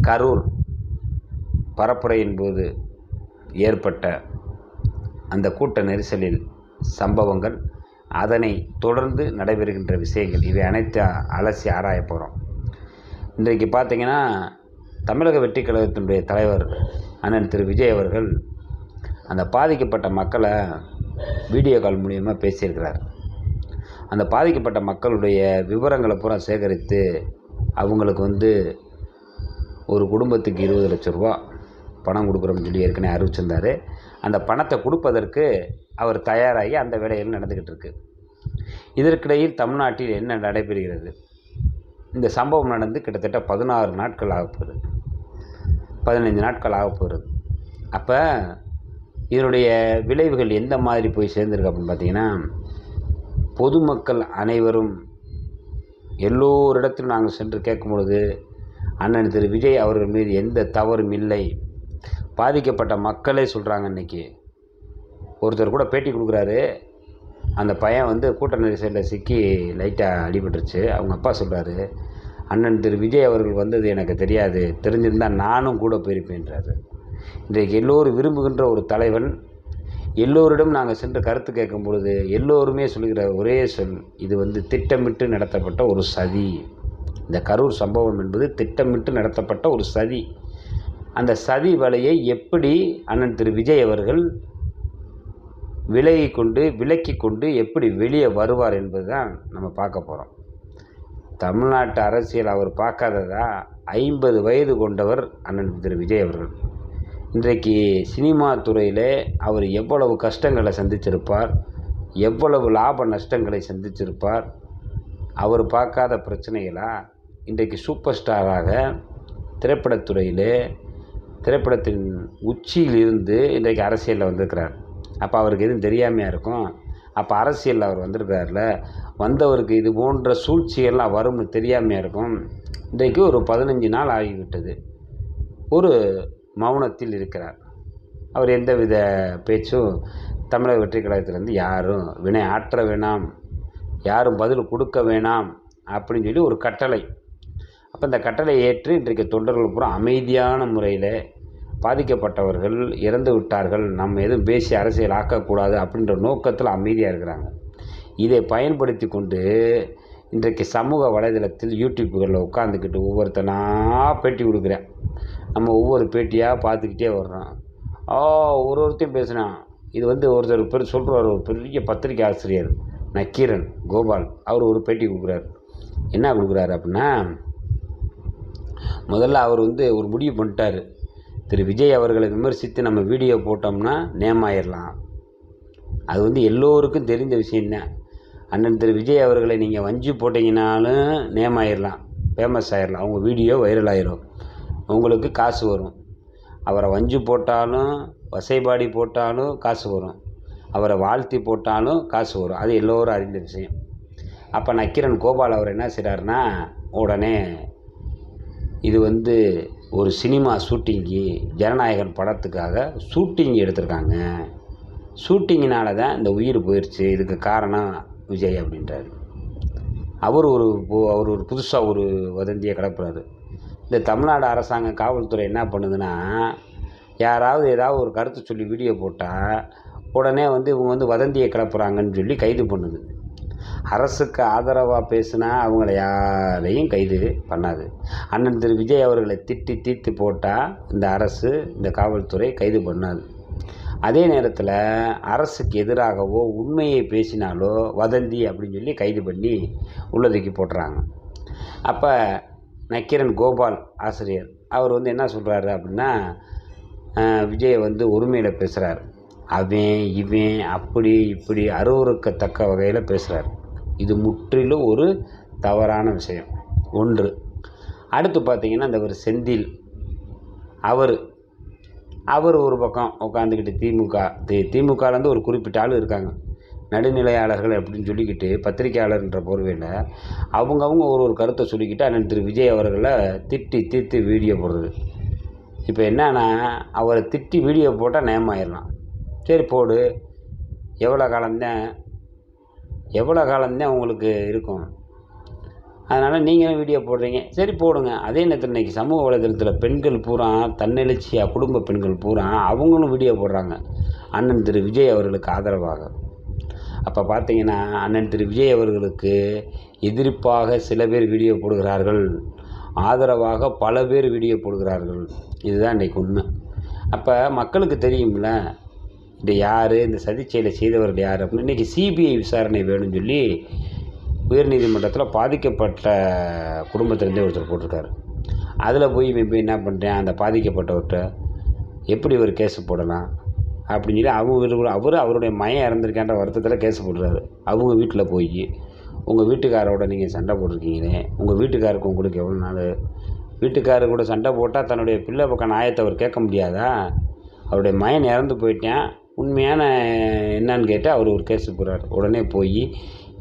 கரூர் பரப்புரையின் போது ஏற்பட்ட அந்த கூட்ட நெரிசலில் சம்பவங்கள் அதனை தொடர்ந்து நடைபெறுகின்ற விஷயங்கள் இவை அனைத்து அலசி ஆராய போகிறோம் இன்றைக்கு பார்த்தீங்கன்னா தமிழக வெற்றி கழகத்தினுடைய தலைவர் அண்ணன் திரு விஜய் அவர்கள் அந்த பாதிக்கப்பட்ட மக்களை வீடியோ கால் மூலியமாக பேசியிருக்கிறார். அந்த பாதிக்கப்பட்ட மக்களுடைய விவரங்களை பூரா சேகரித்து அவங்களுக்கு வந்து ஒரு குடும்பத்துக்கு இருபது லட்ச ரூபா பணம் கொடுக்குறோம்னு சொல்லி ஏற்கனவே அறிவிச்சிருந்தார். அந்த பணத்தை கொடுப்பதற்கு அவர் தயாராகி அந்த வேலைகள் நடந்துக்கிட்டு இருக்கு. இதற்கிடையில் தமிழ்நாட்டில் என்ன நடைபெறுகிறது? இந்த சம்பவம் நடந்து கிட்டத்தட்ட பதினாறு நாட்கள் ஆகப்போகுது பதினைஞ்சு நாட்கள் ஆகப் போகிறது அப்போ இதனுடைய விளைவுகள் எந்த மாதிரி போய் சேர்ந்துருக்கு அப்படின்னு பார்த்தீங்கன்னா பொதுமக்கள் அனைவரும் எல்லோரிடத்திலும் நாங்கள் சென்று கேட்கும் பொழுது அண்ணன் திரு விஜய் அவர்கள் மீது எந்த தவறும் இல்லை. பாதிக்கப்பட்ட மக்களே சொல்கிறாங்க இன்றைக்கி ஒருத்தர் கூட பேட்டி கொடுக்குறாரு. அந்த பையன் வந்து கூட்ட நெரிசலில் சிக்கி லைட்டாக அடிபட்டுருச்சு. அவங்க அப்பா சொல்கிறாரு அண்ணன் திரு விஜய் அவர்கள் வந்தது எனக்கு தெரியாது. தெரிஞ்சிருந்தால் நானும் கூட போயிருப்பேன்றாரு. இன்றைக்கு எல்லோரும் விரும்புகின்ற ஒரு தலைவன். எல்லோரிடம் நாங்கள் சென்று கருத்து கேட்கும் பொழுது எல்லோருமே சொல்கிற ஒரே சொல் இது வந்து திட்டமிட்டு நடத்தப்பட்ட ஒரு சதி. இந்த கரூர் சம்பவம் என்பது திட்டமிட்டு நடத்தப்பட்ட ஒரு சதி. அந்த சதி வலையை எப்படி அண்ணன் திரு விஜய் அவர்கள் விலகி கொண்டு விலக்கி கொண்டு எப்படி வெளியே வருவார் என்பது தான் நம்ம பார்க்க போகிறோம் தமிழ்நாட்டு அரசியல் அவர் பார்க்காததா? ஐம்பது வயது கொண்டவர் அண்ணன் திரு விஜய் அவர்கள். இன்றைக்கு சினிமா துறையில் அவர் எவ்வளவு கஷ்டங்களை சந்திச்சிருப்பார் எவ்வளவு லாப நஷ்டங்களை சந்திச்சிருப்பார் அவர் பார்க்காத பிரச்சனைகளா? இன்றைக்கு சூப்பர் ஸ்டாராக திரைப்படத்துறையிலே திரைப்படத்தின் உச்சியில் இருந்து இன்றைக்கு அரசியலில் வந்திருக்கிறார். அப்போ அவருக்கு எதுவும் தெரியாமையாக இருக்கும்? அப்போ அரசியலில் அவர் வந்திருக்கிறார்ல? வந்தவருக்கு இது போன்ற சூழ்ச்சியெல்லாம் வரும்னு தெரியாமையாக இருக்கும்? இன்றைக்கு ஒரு பதினஞ்சு நாள் ஆகிவிட்டது. ஒரு மௌனத்தில் இருக்கிறார். அவர் எந்தவித பேச்சும் தமிழக வெற்றி கழகத்திலேருந்து யாரும் வினை ஆற்ற வேணாம். யாரும் பதில் கொடுக்க வேணாம் அப்படின்னு சொல்லி ஒரு கட்டளை அப்போ இந்த கட்டளை ஏற்று இன்றைக்கு தொண்டர்கள் பூரா அமைதியான முறையில் பாதிக்கப்பட்டவர்கள் இறந்து விட்டார்கள். நம்ம எதுவும் பேசி அரசியல் ஆக்கக்கூடாது அப்படின்ற நோக்கத்தில் அமைதியாக இருக்கிறாங்க. இதை பயன்படுத்தி கொண்டு இன்றைக்கு சமூக வலைதளத்தில் யூடியூப்புகளில் உட்காந்துக்கிட்டு ஒவ்வொருத்தனாக பேட்டி கொடுக்குறேன். நம்ம ஒவ்வொரு பேட்டியாக பார்த்துக்கிட்டே வர்றோம். ஓ ஒரு ஒருத்தையும் பேசுனான். இது வந்து ஒருத்தர் பேர் சொல்கிறார் ஒரு பெரிய பத்திரிக்கை ஆசிரியர் நக்கீரன் கோபால். அவர் ஒரு பேட்டி கொடுக்குறாரு. என்ன கொடுக்குறாரு அப்படின்னா முதல்ல அவர் வந்து ஒரு முடிவு பண்ணிட்டார். திரு. விஜய் அவர்களை விமர்சித்து நம்ம வீடியோ போட்டோம்னா நேம் ஆயிடலாம் அது வந்து எல்லோருக்கும் தெரிந்த விஷயந்தான் அண்ணன் திரு. விஜய் அவர்களை நீங்கள் வஞ்சி போட்டிங்கனாலும் நேம் ஆயிடலாம் ஃபேமஸ் ஆயிடலாம் அவங்க வீடியோ வைரல் ஆயிரும். உங்களுக்கு காசு வரும். அவரை வஞ்சு போட்டாலும் வசைபாடி போட்டாலும் காசு வரும். அவரை வாழ்த்தி போட்டாலும் காசு வரும். அது எல்லோரும் அறிந்த விஷயம். அப்போ நக்கிரன் கோபால் அவர் என்ன செய்கிறாருன்னா உடனே இது வந்து ஒரு சினிமா ஷூட்டிங்கு ஜனநாயகன் படத்துக்காக ஷூட்டிங் எடுத்திருக்காங்க. ஷூட்டிங்கினால தான் இந்த உயிர் போயிடுச்சு இதுக்கு காரணம் விஜய் அப்படின்றாரு. அவர் ஒரு பு- அவர் ஒரு புதுசாக ஒரு வதந்தியை கிளப்புறாரு. இந்த தமிழ்நாடு அரசாங்கம் காவல்துறை என்ன பண்ணுதுன்னா யாராவது ஏதாவது ஒரு கருத்து சொல்லி வீடியோ போட்டால் உடனே வந்து இவங்க வந்து வதந்தியை கிளப்புறாங்கன்னு சொல்லி கைது பண்ணுது. அரசுக்கு ஆதரவாக பேசினா அவங்கள யாரையும் கைது பண்ணாது. அண்ணன் திரு விஜய் அவர்களை திட்டி தீர்த்து போட்டால் இந்த அரசு இந்த காவல்துறை கைது பண்ணாது. அதே நேரத்தில் அரசுக்கு எதிராகவோ உண்மையை பேசினாலோ வதந்தி அப்படின்னு சொல்லி கைது பண்ணி உள்ளதுக்கி போட்டுறாங்க. அப்போ நக்கீரன் கோபால் ஆசிரியர் அவர் வந்து என்ன சொல்கிறாரு அப்படின்னா விஜயை வந்து உரிமையில் பேசுகிறார் அவன் இவன் அப்படி இப்படி அருவருக்கத்தக்க வகையில் பேசுகிறார் இது முற்றிலும் ஒரு தவறான விஷயம். ஒன்று. அடுத்து பார்த்தீங்கன்னா இந்த ஒரு செந்தில். அவர். அவர் ஒரு பக்கம் உட்காந்துக்கிட்டு திமுக தி திமுகலேருந்து ஒரு குறிப்பிட்ட ஆள் இருக்காங்க. நடுநிலையாளர்கள் அப்படின்னு சொல்லிக்கிட்டு பத்திரிக்கையாளர்ன்ற போர்வையில் அவங்கவுங்க ஒரு ஒரு கருத்தை சொல்லிக்கிட்டு அண்ணன் திரு விஜய் அவர்களை திட்டி தீர்த்து வீடியோ போடுறது. இப்போ என்னன்னா அவரை திட்டி வீடியோ போட்டால் நேமாயிடலாம் சரி போடு. எவ்வளோ காலம்தான்? எவ்வளோ காலம்தான் உங்களுக்கு இருக்கும்? அதனால் நீங்களும் வீடியோ போடுறீங்க. சரி போடுங்க. அதே நேரத்தில் இன்றைக்கி சமூக வலைதளத்தில் பெண்கள் பூரா தன்னெழுச்சியாக குடும்ப பெண்கள் பூரா அவங்களும் வீடியோ போடுறாங்க. அண்ணன் திரு விஜய் அவர்களுக்கு ஆதரவாக. அப்போ பார்த்தீங்கன்னா அண்ணன் திரு விஜய் அவர்களுக்கு எதிர்ப்பாக சில பேர் வீடியோ போடுகிறார்கள். ஆதரவாக பல பேர் வீடியோ போடுகிறார்கள். இதுதான் இன்றைக்கு உண்மை. அப்போ மக்களுக்கு தெரியும்ல இது யார்? இந்த சதிச்செயலை செய்தவர்கள் யார்? அப்படின்னு இன்றைக்கி சிபிஐ விசாரணை வேணும்னு சொல்லி உயர்நீதிமன்றத்தில் பாதிக்கப்பட்ட குடும்பத்திலேருந்தே ஒருத்தர் போட்டிருக்காரு. அதில் போய் இவன் போய் என்ன பண்ணுறேன் அந்த பாதிக்கப்பட்டவர்கிட்ட எப்படி ஒரு கேஸ் போடலாம்? அப்படின்னு சொல்லி அவங்க அவர் அவருடைய மயம் இறந்துருக்கான்ற வருத்தத்தில் கேஸ் போடுறாரு. அவங்க வீட்டில் போய் உங்கள் வீட்டுக்காரோட நீங்கள் சண்டை போட்டிருக்கீங்களே? உங்கள் வீட்டுக்காருக்கு உங்களுக்கு எவ்வளோ நாள்? வீட்டுக்காரர் கூட சண்டை போட்டால் தன்னுடைய பிள்ளை பக்கம் நியாயத்தை அவர் கேட்க முடியாதா? அவருடைய மயன் இறந்து போயிட்டேன். உண்மையான என்னன்னு கேட்டால் அவர் ஒரு கேஸ் போகிறார் உடனே போய்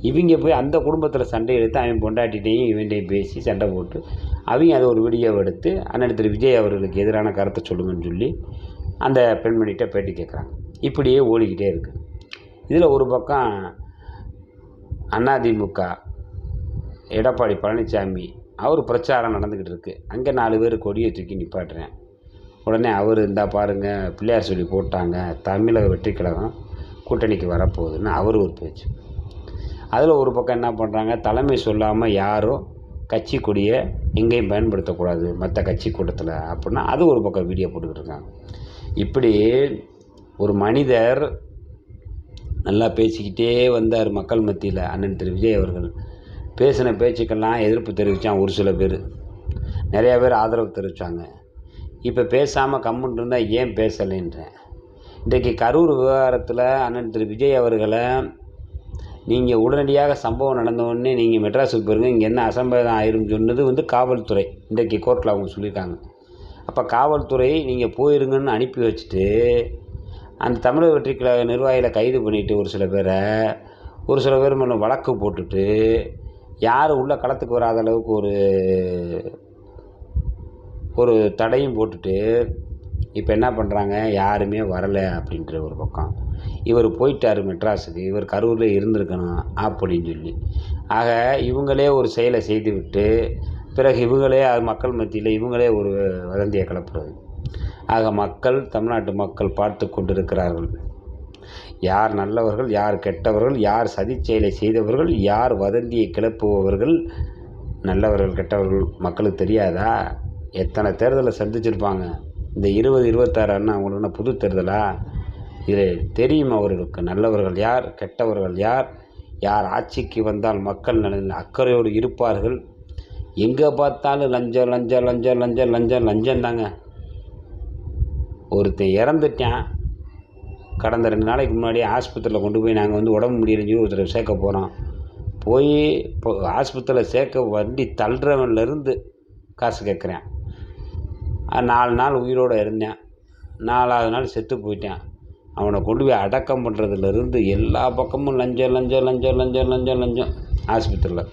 இவங்க போய் அந்த குடும்பத்தில் சண்டை எடுத்து அவன் பொண்டாட்டிட்டையும் இவன்டையும் பேசி சண்டை போட்டு அவங்க அதை ஒரு வீடியோவை எடுத்து அண்ணன் திரு விஜய் அவர்களுக்கு எதிரான கருத்தை சொல்லுங்கன்னு சொல்லி அந்த பெண்மணிகிட்ட பேட்டி கேட்குறாங்க இப்படியே ஓடிக்கிட்டே இருக்குது இதில் ஒரு பக்கம் அதிமுக எடப்பாடி பழனிசாமி அவர் பிரச்சாரம் நடந்துக்கிட்டு இருக்குது அங்கே நாலு பேர் கொடியை தூக்கி நிப்பாட்டுறேன். உடனே அவர் இந்தா பாருங்கள் பிள்ளையார் சொல்லி போட்டாங்க தமிழக வெற்றி கழகம் கூட்டணிக்கு வரப்போகுதுன்னு அவர் ஒரு பேச்சு. அதில் ஒரு பக்கம் என்ன பண்ணுறாங்க தலைமை சொல்லாமல் யாரும் கட்சி கொடியை எங்கேயும் பயன்படுத்தக்கூடாது மற்ற கட்சி கூட்டத்தில் அப்படின்னா அது ஒரு பக்கம் வீடியோ போட்டுக்கிட்டு இருக்காங்க. இப்படி ஒரு மனிதர் நல்லா பேசிக்கிட்டே வந்தார் மக்கள் மத்தியில் அண்ணன் திரு விஜய் அவர்கள். பேசின பேச்சுக்கெல்லாம் எதிர்ப்பு தெரிவித்தான் ஒரு சில பேர். நிறையா பேர் ஆதரவு தெரிவித்தாங்க இப்போ பேசாமல் கம்முன்னு இருந்தால் ஏன் பேசலைன்றேன் இன்றைக்கு கரூர் விவகாரத்தில் அண்ணன் திரு விஜய் அவர்களை நீங்கள் உடனடியாக சம்பவம் நடந்தவுடனே நீங்கள் மெட்ராஸுக்கு போயிருங்க இங்கே என்ன அசம்பாவிதம் ஆயிரும் சொன்னது வந்து காவல்துறை இன்றைக்கு கோர்ட்டில் அவங்க சொல்லியிருக்காங்க. அப்போ காவல்துறை நீங்கள் போயிருங்கன்னு அனுப்பி வச்சுட்டு அந்த தமிழக வெற்றி கழக நிர்வாகிகளை கைது பண்ணிவிட்டு ஒரு சில பேரை ஒரு சில பேர் மேலே வழக்கு போட்டுட்டு யார் உள்ள களத்துக்கு வராத அளவுக்கு ஒரு ஒரு தடையும் போட்டுட்டு இப்போ என்ன பண்ணுறாங்க யாருமே வரலை அப்படின்ற ஒரு பக்கம். இவர் போயிட்டார் மெட்ராஸுக்கு இவர் கரூரில் இருந்திருக்கணும் அப்படின்னு சொல்லி. ஆக இவங்களே ஒரு செயலை செய்துவிட்டு பிறகு இவங்களே அது மக்கள் மத்தியில் இவங்களே ஒரு வதந்தியை கிளப்புறது. ஆக மக்கள் தமிழ்நாட்டு மக்கள் பார்த்து கொண்டிருக்கிறார்கள். யார் நல்லவர்கள் யார் கெட்டவர்கள் யார் சதி செயலை செய்தவர்கள் யார் வதந்தியை கிளப்புபவர்கள் நல்லவர்கள் கெட்டவர்கள் மக்களுக்கு தெரியாதா? எத்தனை தேர்தலை சந்திச்சிருப்பாங்க? இந்த இருபது இருபத்தாறு அண்ணா அவங்களுக்கு என்ன புது தேர்தலா? இது தெரியும் அவர்களுக்கு. நல்லவர்கள் யார் கெட்டவர்கள் யார்? யார் ஆட்சிக்கு வந்தால் மக்கள் நலனில் அக்கறையோடு இருப்பார்கள். எங்கே பார்த்தாலும் லஞ்சம் லஞ்சம் லஞ்சம் லஞ்சம் லஞ்சம் லஞ்சம் தாங்க. ஒருத்தன் இறந்துட்டான். கடந்த ரெண்டு நாளைக்கு முன்னாடி ஆஸ்பத்திரியில் கொண்டு போய் நாங்கள் வந்து உடம்பு முடியலன்னு சொல்லி ஒருத்தரை சேர்க்க போகிறோம் போய் இப்போ ஆஸ்பத்திரியில் சேர்க்க வண்டி தள்ளுறவன்லேருந்து காசு கேட்குறேன் நாலு நாள் உயிரோடு இருந்தேன். நாலாவது நாள் செத்து போயிட்டேன். அவனை கொண்டு போய் அடக்கம் பண்ணுறதுலேருந்து எல்லா பக்கமும் லஞ்சம் லஞ்சம் லஞ்சம் லஞ்சம் லஞ்சம் லஞ்சம். ஆஸ்பத்திரியில்.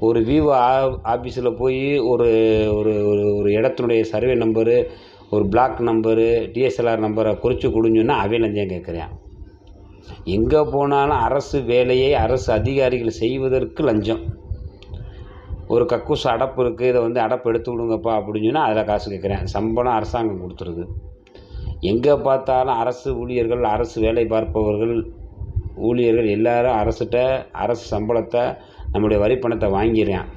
ஒரு விவோ ஆ ஆஃபீஸில் போய் ஒரு ஒரு ஒரு ஒரு இடத்தினுடைய சர்வே நம்பரு ஒரு பிளாக் நம்பரு டிஎஸ்எல்ஆர் நம்பரை குறித்து கொடுங்கன்னா அவன் லஞ்சம் கேட்குறேன். எங்கே போனாலும் அரசு வேலையை அரசு அதிகாரிகள் செய்வதற்கு லஞ்சம். ஒரு கக்கூஸ் அடப்பு இருக்குது இதை வந்து அடப்பு எடுத்து விடுங்கப்பா அப்படின்னு சொன்னால் அதில் காசு கேட்குறேன் சம்பளம் அரசாங்கம் கொடுத்துருது. எங்கே பார்த்தாலும் அரசு ஊழியர்கள் அரசு வேலை பார்ப்பவர்கள் ஊழியர்கள் எல்லாரும் அரசுகிட்ட அரசு சம்பளத்தை நம்முடைய வரி பணத்தை வாங்கிறான்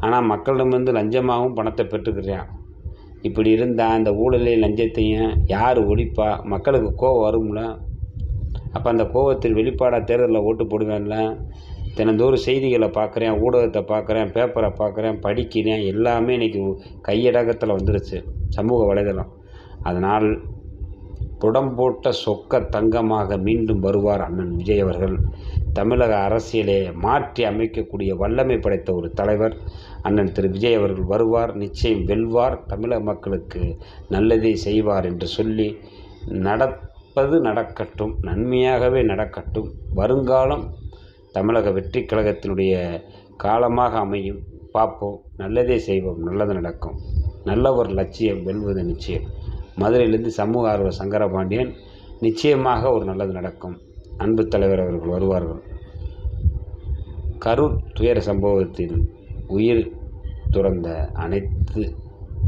ஆனால் மக்களிடமிருந்து லஞ்சமாகவும் பணத்தை பெற்றுக்கிறான். இப்படி இருந்தால் அந்த ஊழலையும் லஞ்சத்தையும் யார் ஒழிப்பா? மக்களுக்கு கோவம் வரும்ல. அப்போ அந்த கோவத்தின் வெளிப்பாடாக தேர்தலில் ஓட்டு போடுவேன்ல. தினந்தோறும் செய்திகளை பார்க்குறேன் ஊடகத்தை பார்க்குறேன் பேப்பரை பார்க்குறேன் படிக்கிறேன் எல்லாமே இன்றைக்கி கையடக்கத்தில் வந்துடுச்சு சமூக வலைதளம். அதனால் புடம் போட்ட சொக்க தங்கமாக மீண்டும் வருவார் அண்ணன் விஜய் அவர்கள். தமிழக அரசியலை மாற்றி அமைக்கக்கூடிய வல்லமை படைத்த ஒரு தலைவர் அண்ணன் திரு விஜய் அவர்கள் வருவார் நிச்சயம் வெல்வார் தமிழக மக்களுக்கு நல்லதே செய்வார் என்று சொல்லி நடப்பது நடக்கட்டும் நன்மையாகவே நடக்கட்டும் வருங்காலம் தமிழக வெற்றி கழகத்தினுடைய காலமாக அமையும். பார்ப்போம். நல்லதே செய்வோம். நல்லது நடக்கும். நல்ல ஒரு லட்சியம் வெல்வது நிச்சயம். மதுரையிலிருந்து சமூக ஆர்வலர் சங்கரபாண்டியன் நிச்சயமாக ஒரு நல்லது நடக்கும். அன்பு தலைவர் அவர்கள் வருவார்கள். கரூர் துயர சம்பவத்தில் உயிர் துறந்த அனைத்து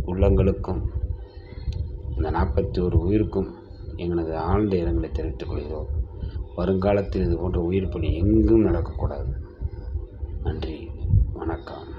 உள்ளங்களுக்கும் இந்த நாற்பத்தி ஒரு உயிருக்கும் எங்களது ஆழ்ந்த இரங்கலை தெரிவித்துக் கொள்கிறோம். வருங்காலத்தில் இது போன்ற உயிர் பலி எங்கும் நடக்கக்கூடாது. நன்றி. வணக்கம்.